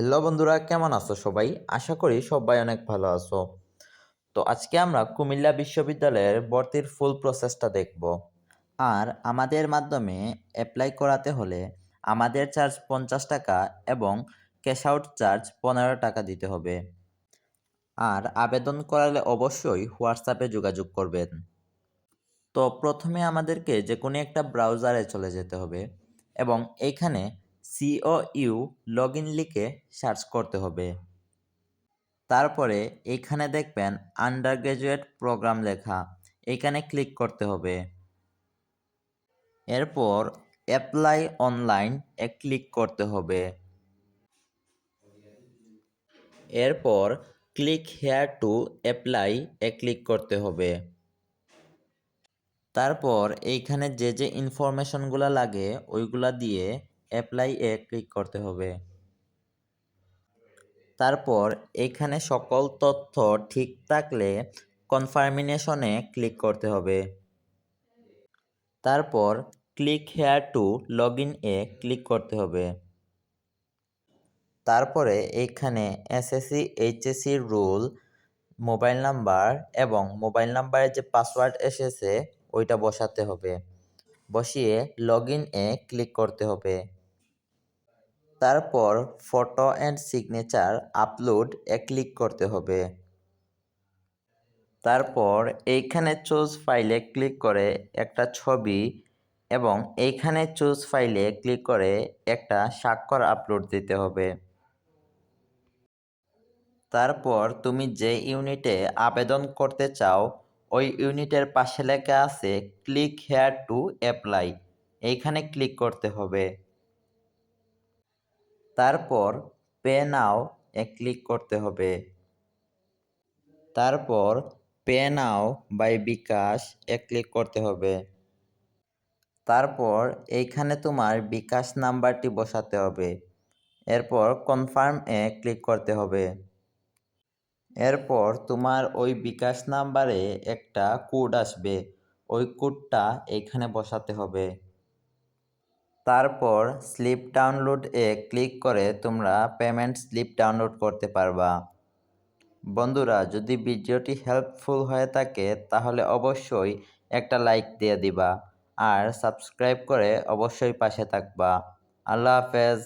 Hello বন্ধুরা, কেমন আছো সবাই? আশা করি সবাই অনেক ভালো আছো। তো আজকে আমরা কুমিল্লা বিশ্ববিদ্যালয়ের ভর্তির ফুল প্রসেসটা দেখব। আর আমাদের মাধ্যমে অ্যাপ্লাই করাতে হলে আমাদের চার্জ পঞ্চাশ টাকা এবং ক্যাশ আউট চার্জ পনেরো টাকা দিতে হবে। আর আবেদন করালে অবশ্যই হোয়াটসঅ্যাপে যোগাযোগ করবেন। তো প্রথমে আমাদেরকে যে কোনো একটা ব্রাউজারে চলে যেতে হবে এবং এইখানে সিও ইউ লগ ইন লিখে সার্চ করতে হবে। তারপরে এইখানে দেখবেন আন্ডার গ্র্যাজুয়েট প্রোগ্রাম লেখা। এইখানে ক্লিক করতে হবে। এরপর অ্যাপ্লাই অনলাইন এ ক্লিক করতে হবে। এরপর ক্লিক হেয়ার টু অ্যাপ্লাই এ ক্লিক করতে হবে। তারপর এইখানে যে যে ইনফরমেশনগুলো লাগে ওইগুলা দিয়ে অ্যাপ্লাই এ ক্লিক করতে হবে। তারপর এখানে সকল তথ্য ঠিক থাকলে কনফার্মিনেশনে ক্লিক করতে হবে। তারপর click here to log in A click করতে হবে। তারপরে এইখানে SSC HSC roll mobile number এবং মোবাইল নাম্বারের যে পাসওয়ার্ড এসেছে, ওইটা বসাতে হবে। বসিয়ে লগ ইন এ ক্লিক করতে হবে। তারপর ফটো অ্যান্ড সিগনেচার আপলোড এ ক্লিক করতে হবে। তারপর এইখানে চুজ ফাইলে ক্লিক করে একটা ছবি এবং এইখানে চুজ ফাইলে ক্লিক করে একটা স্বাক্ষর আপলোড দিতে হবে। তারপর তুমি যে ইউনিটে আবেদন করতে চাও, ওই ইউনিটের পাশে লেখা আছে ক্লিক হেয়ার টু অ্যাপ্লাই এইখানে ক্লিক করতে হবে। তারপর পে নাও এ ক্লিক করতে হবে। তারপর পে নাও বাই বিকাশ এ ক্লিক করতে হবে। তারপর এইখানে তোমার বিকাশ নাম্বারটি বসাতে হবে। এরপর কনফার্ম এ ক্লিক করতে হবে। এরপর তোমার ওই বিকাশ নাম্বারে একটা কোড আসবে। ওই কোডটা এইখানে বসাতে হবে। তারপর স্লিপ ডাউনলোড এ ক্লিক করে তোমরা পেমেন্ট স্লিপ ডাউনলোড করতে পারবা। বন্ধুরা, যদি ভিডিওটি হেল্পফুল হয়ে থাকে, তাহলে অবশ্যই একটা লাইক দিয়ে দিবা আর সাবস্ক্রাইব করে অবশ্যই পাশে থাকবা। আল্লাহ হাফেজ।